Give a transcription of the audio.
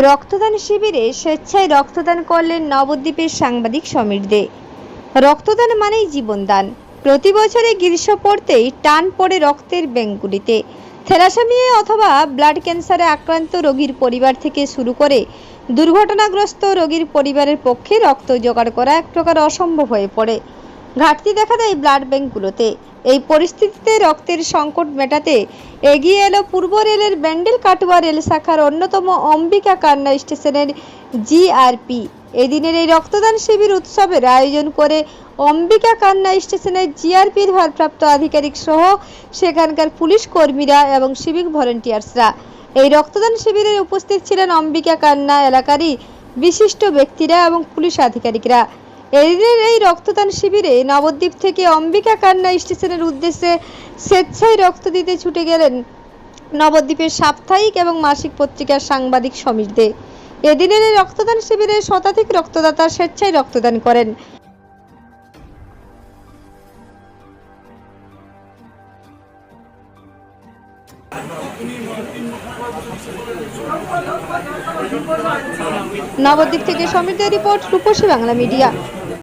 রক্তদান শিবিরে স্বেচ্ছায় রক্তদান করলেন নবদ্বীপের সাংবাদিক সমীর দে। রক্তদান মানেই জীবনদান। প্রতি বছরে গ্রীষ্ম পড়তেই টান পড়ে রক্তের ব্যাঙ্কগুলিতে থ্যালাসেমিয়া অথবা ব্লাড ক্যান্সারে আক্রান্ত রোগীর পরিবার থেকে শুরু করে দুর্ঘটনাগ্রস্ত রোগীর পরিবারের পক্ষে রক্ত জোগাড় করা এক প্রকার অসম্ভব হয়ে পড়ে। ঘাটতি দেখা দেয় ব্লাড ব্যাঙ্কগুলোতে। এই পরিস্থিতিতে রক্তের সংকট মেটাতে এগিয়ে এলো পূর্ব রেলের ব্যান্ডেল কাটুয়া রেল শাখার অন্যতম অম্বিকা কান্না স্টেশনের জিআরপি। এদিনের এই রক্তদান শিবির উৎসবের আয়োজন করে অম্বিকা কান্না স্টেশনের জিআরপির ভারপ্রাপ্ত আধিকারিক সহ সেখানকার পুলিশ কর্মীরা এবং সিভিক ভলেন্টিয়ার্সরা। এই রক্তদান শিবিরে উপস্থিত ছিলেন অম্বিকা কান্না এলাকারই বিশিষ্ট ব্যক্তিরা এবং পুলিশ আধিকারিকরা। এদিনের এই রক্তদান শিবিরে নবদ্বীপ থেকে অম্বিকা কান্না স্টেশনের উদ্দেশ্যে স্বেচ্ছায় রক্ত দিতে ছুটে গেলেন নবদ্বীপের সাপ্তাহিক এবং মাসিক পত্রিকার সাংবাদিক সমীর দে। এদিনের এই রক্তদান শিবিরে শতাধিক রক্তদাতা স্বেচ্ছায় রক্তদান করেন। নবদ্বীপ থেকে সমীর দে রিপোর্ট রূপসী বাংলা মিডিয়া।